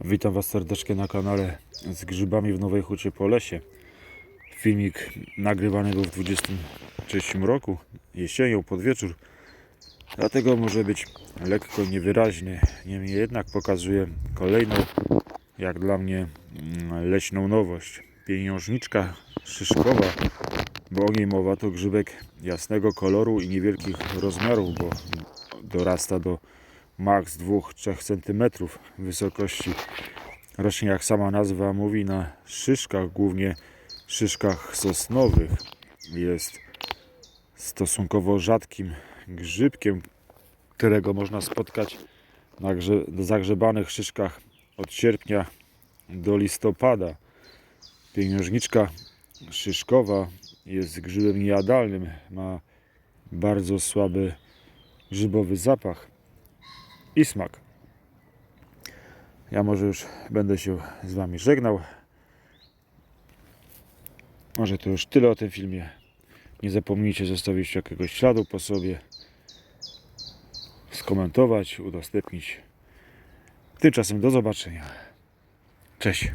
Witam Was serdecznie na kanale z grzybami w Nowej Hucie po lesie. Filmik nagrywany był w 23 roku, jesienią, pod wieczór. Dlatego może być lekko niewyraźny. Niemniej jednak pokazuje kolejną, jak dla mnie, mm, leśną nowość. Pieniążniczka szyszkowa, bo o niej mowa to grzybek jasnego koloru i niewielkich rozmiarów, bo dorasta do maks 2-3 cm wysokości. Rośnie jak sama nazwa mówi na szyszkach, głównie szyszkach sosnowych. Jest stosunkowo rzadkim grzybkiem, którego można spotkać na grze- zagrzebanych szyszkach od sierpnia do listopada. Pieniążniczka szyszkowa jest grzybem niejadalnym, ma bardzo słaby grzybowy zapach i smak. Ja może już będę się z Wami żegnał. Może to już tyle o tym filmie. Nie zapomnijcie zostawić jakiegoś śladu po sobie, skomentować, udostępnić. Tymczasem do zobaczenia. Cześć.